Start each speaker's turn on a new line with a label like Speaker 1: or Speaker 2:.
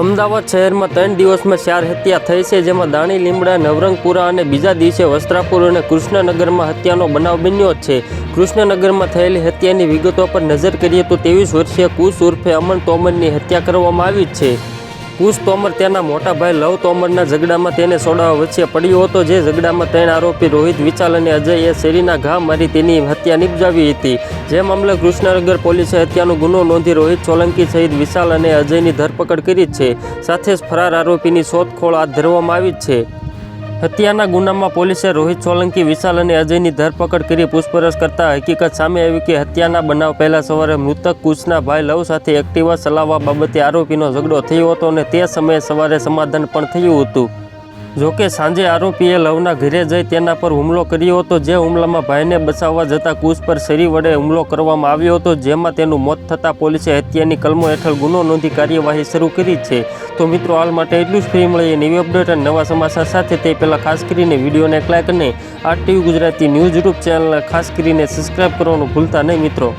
Speaker 1: અમદાવાદ શહેરમાં ત્રણ દિવસમાં ચાર હત્યા થઈ છે, જેમાં દાણી, લીમડા, નવરંગપુરા અને બીજા દિવસે વસ્ત્રાપુર અને કૃષ્ણનગરમાં હત્યાનો બનાવ બન્યો છે. કૃષ્ણનગરમાં થયેલી હત્યાની વિગતો પર નજર કરીએ તો ત્રેવીસ વર્ષીય કુશ ઉર્ફે અમન તોમરની હત્યા કરવામાં આવી છે. કુશ તોમર તેના મોટા ભાઈ લવ તોમરના ઝઘડામાં તેને સોડાવા વચ્ચે પડ્યો હતો, જે ઝઘડામાં ત્રણ આરોપી રોહિત વિચાલ અને અજયે શેરીના ઘા મારી તેની હત્યા નિપજાવી હતી. જે મામલે કૃષ્ણનગર પોલીસે હત્યાનો ગુનો નોંધી રોહિત સોલંકી સહિત વિશાલ અને અજયની ધરપકડ કરી છે. સાથે જ ફરાર આરોપીની શોધખોળ હાથ ધરવામાં આવી છે. હત્યાના ગુનામાં પોલીસે રોહિત સોલંકી, વિશાલ અને અજયની ધરપકડ કરી પૂછપરછ કરતા હકીકત સામે આવી કે હત્યાના બનાવ પહેલા સવારે મૃતક કુશના ભાઈ લવ સાથે એક્ટિવા ચલાવવા બાબતે આરોપીનો ઝઘડો થયો હતો અને તે સમયે સવારે સમાધાન પણ થયું હતું. જોકે સાંજે આરોપીએ લવના ઘરે જઈ તેના પર હુમલો કર્યો હતો. જે હુમલામાં ભાઈને બચાવવા જતાં કુશ પર શરી વડે હુમલો કરવામાં આવ્યો હતો, જેમાં તેનું મોત થતાં પોલીસે હત્યાની કલમો હેઠળ ગુનો નોંધી કાર્યવાહી શરૂ કરી છે. તો મિત્રો, હાલ માટે એટલું જ ફ્રી મળીએ નવી અપડેટ અને નવા સમાચાર સાથે. તે પહેલાં ખાસ કરીને વિડીયોને એક લાઈક અને આ ટીવી ગુજરાતી ન્યૂઝ યુટ્યુબ ચેનલને ખાસ કરીને સબસ્ક્રાઈબ કરવાનું ભૂલતા નહીં મિત્રો.